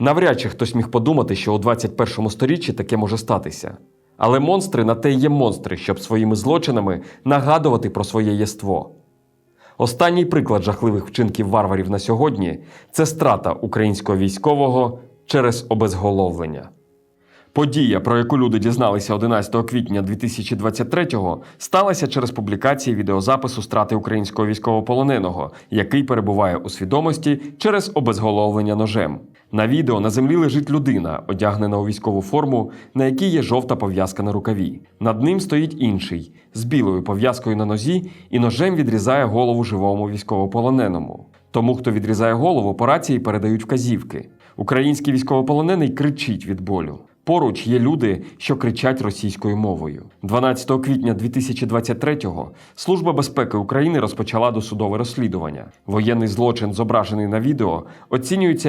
Навряд чи хтось міг подумати, що у 21 сторіччі таке може статися. Але монстри на те є монстри, щоб своїми злочинами нагадувати про своє єство. Останній приклад жахливих вчинків варварів на сьогодні це страта українського військового через обезголовлення. Подія, про яку люди дізналися 11 квітня 2023-го, сталася через публікації відеозапису страти українського військовополоненого, який перебуває у свідомості через обезголовлення ножем. На відео на землі лежить людина, одягнена у військову форму, на якій є жовта пов'язка на рукаві. Над ним стоїть інший з білою пов'язкою на нозі і ножем відрізає голову живому військовополоненому. Тому, хто відрізає голову, по рації передають вказівки. Український військовополонений кричить від болю. Поруч є люди, що кричать російською мовою. 12 квітня 2023-го Служба безпеки України розпочала досудове розслідування. Воєнний злочин, зображений на відео, оцінюється